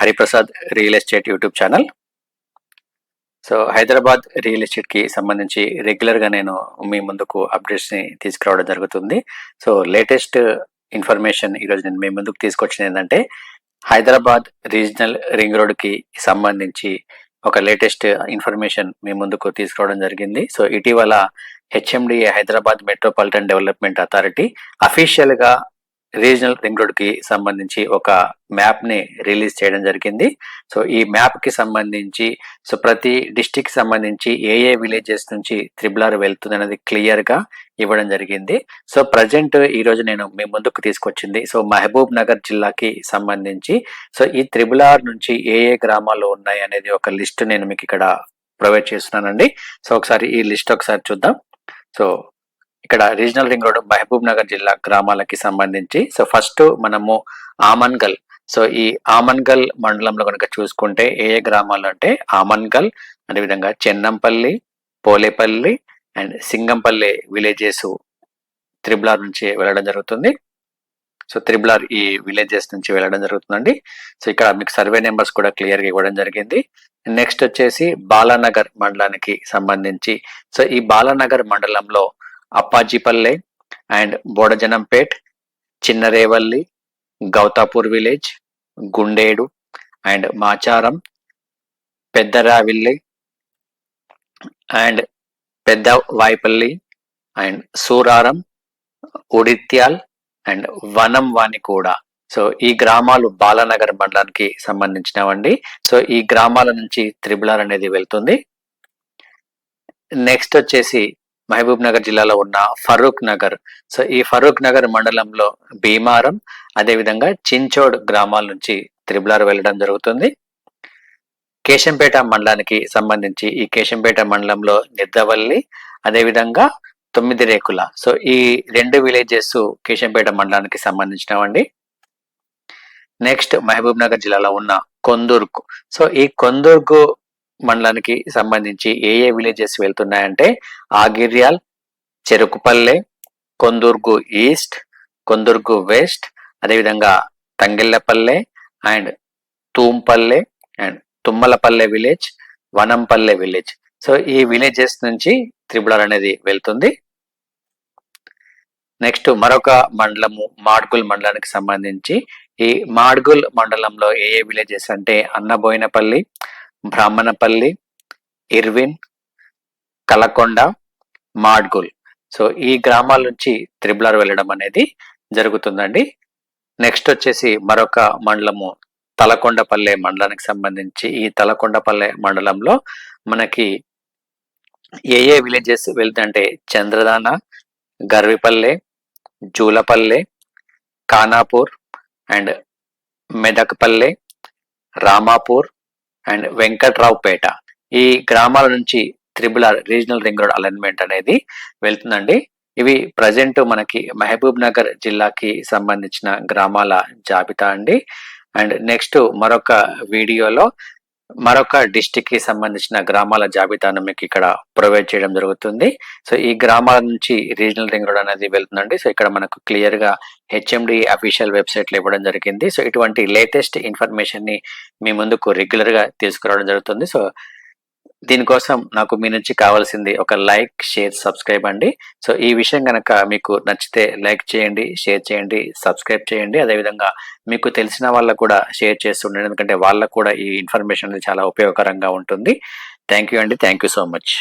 Hariprasad real estate YouTube channel. So Hyderabad real ఎస్టేట్కి సంబంధించి రెగ్యులర్గా నేను మీ ముందుకు అప్డేట్స్ని తీసుకురావడం జరుగుతుంది. సో లేటెస్ట్ ఇన్ఫర్మేషన్ ఈరోజు నేను మీ ముందుకు తీసుకొచ్చింది ఏంటంటే హైదరాబాద్ రీజనల్ రింగ్ రోడ్కి సంబంధించి ఒక లేటెస్ట్ ఇన్ఫర్మేషన్ మీ ముందుకు తీసుకురావడం జరిగింది. సో ఇటీవల HMDA Hyderabad metropolitan development authority అఫీషియల్గా రీజనల్ రింగ్ రోడ్కి సంబంధించి ఒక మ్యాప్ని రిలీజ్ చేయడం జరిగింది. సో ఈ మ్యాప్కి సంబంధించి సో ప్రతి డిస్టిక్ సంబంధించి ఏ ఏ విలేజెస్ నుంచి త్రిబులార్ వెళ్తుంది అనేది క్లియర్గా ఇవ్వడం జరిగింది. సో ప్రజెంట్ ఈ రోజు నేను మీ ముందుకు తీసుకొచ్చింది. సో మహబూబ్ నగర్ జిల్లాకి సంబంధించి సో ఈ త్రిబులార్ నుంచి ఏ ఏ గ్రామాలు ఉన్నాయి అనేది ఒక లిస్ట్ నేను మీకు ఇక్కడ ప్రొవైడ్ చేస్తున్నానండి. సో ఒకసారి ఈ లిస్ట్ ఒకసారి చూద్దాం. సో ఇక్కడ regional ring road Mahbub Nagar జిల్లా గ్రామాలకి సంబంధించి. సో ఫస్ట్ మనము ఆమన్గల్. సో ఈ ఆమన్గల్ మండలంలో కనుక చూసుకుంటే ఏ ఏ గ్రామాలు అంటే ఆమన్గల్ అదేవిధంగా Chennampalli Polepalli and Singampalli villages triple R నుంచి వెళ్ళడం జరుగుతుంది. సో త్రిబులార్ ఈ విలేజెస్ నుంచి వెళ్ళడం జరుగుతుందండి. సో ఇక్కడ మీకు సర్వే నెంబర్స్ కూడా క్లియర్గా ఇవ్వడం జరిగింది. నెక్స్ట్ వచ్చేసి బాలానగర్ మండలానికి సంబంధించి. సో ఈ బాలానగర్ మండలంలో Appajipalle and Bodajanampet Chinnarevalli Gouthapur village Gundedu and Macharam Peddaravilli and Pedda Vaipalli and Suraram Udityal and Vanam Vani కూడా సో ఈ గ్రామాలు బాలానగర్ మండలానికి సంబంధించినవండి. సో ఈ గ్రామాల నుంచి త్రిబులార్ అనేది వెళ్తుంది. నెక్స్ట్ వచ్చేసి మహబూబ్ నగర్ జిల్లాలో ఉన్న ఫరూక్ నగర్. సో ఈ ఫరూక్ నగర్ మండలంలో భీమారం అదేవిధంగా చించోడ్ గ్రామాల నుంచి త్రిబులార్ వెళ్ళడం జరుగుతుంది. కేశంపేట మండలానికి సంబంధించి ఈ కేశంపేట మండలంలో నిద్దవల్లి అదేవిధంగా తొమ్మిది రేకుల సో ఈ రెండు విలేజెస్ కేశంపేట మండలానికి సంబంధించినవండి. నెక్స్ట్ మహబూబ్ నగర్ జిల్లాలో ఉన్న కొందుర్గు సో ఈ కొందుర్గు మండలానికి సంబంధించి ఏ ఏ విలేజెస్ వెళ్తున్నాయంటే ఆగిర్యాల్ చెరుకుపల్లె కొందుర్గు ఈస్ట్ కొందుర్గు వెస్ట్ అదేవిధంగా Tangillapalle and Thumpalle and Thummalapalle village Vanampalle village so ఈ విలేజెస్ నుంచి త్రిబులర్ అనేది వెళ్తుంది. నెక్స్ట్ మరొక మండలము మాడ్గుల్ మండలానికి సంబంధించి ఈ మాడ్గుల్ మండలంలో ఏ ఏ విలేజెస్ అంటే అన్నబోయినపల్లి బ్రాహ్మణపల్లి ఇర్విన్ కలకొండ మాడ్గుల్. సో ఈ గ్రామాల నుంచి త్రిబులార్ వెళ్ళడం అనేది జరుగుతుందండి. నెక్స్ట్ వచ్చేసి మరొక మండలము తలకొండపల్లె మండలానికి సంబంధించి ఈ తలకొండపల్లె మండలంలో మనకి ఏ ఏ విలేజెస్ వెళ్తుంటే చంద్రదాన గర్విపల్లె జూలపల్లె కానాపూర్ అండ్ మెదక్పల్లె రామాపూర్ అండ్ వెంకట్రావుపేట. ఈ గ్రామాల నుంచి triple R regional ring road alignment అనేది వెళ్తుందండి. ఇవి ప్రజెంట్ మనకి మహబూబ్ నగర్ జిల్లాకి సంబంధించిన గ్రామాల జాబితా అండి. అండ్ నెక్స్ట్ మరొక వీడియోలో మరొక డిస్టిక్కి సంబంధించిన గ్రామాల జాబితాను మీకు ఇక్కడ ప్రొవైడ్ చేయడం జరుగుతుంది. సో ఈ గ్రామాల నుంచి రీజనల్ రింగ్ రోడ్ అనేది వెళ్తుందండి. సో ఇక్కడ మనకు క్లియర్గా హెచ్ఎండి అఫీషియల్ వెబ్సైట్లో ఇవ్వడం జరిగింది. సో ఇటువంటి లేటెస్ట్ ఇన్ఫర్మేషన్ని మీ ముందుకు రెగ్యులర్గా తీసుకురావడం జరుగుతుంది. సో దీనికోసం నాకు మీ నుంచి కావాల్సింది ఒక లైక్ షేర్ సబ్స్క్రైబ్ అండి. సో ఈ విషయం కనుక మీకు నచ్చితే లైక్ చేయండి షేర్ చేయండి సబ్స్క్రైబ్ చేయండి. అదేవిధంగా మీకు తెలిసిన వాళ్ళకు కూడా షేర్ చేస్తుండండి ఎందుకంటే వాళ్ళకు కూడా ఈ ఇన్ఫర్మేషన్ అనేది చాలా ఉపయోగకరంగా ఉంటుంది. థ్యాంక్ యూ అండి. Thank you so much.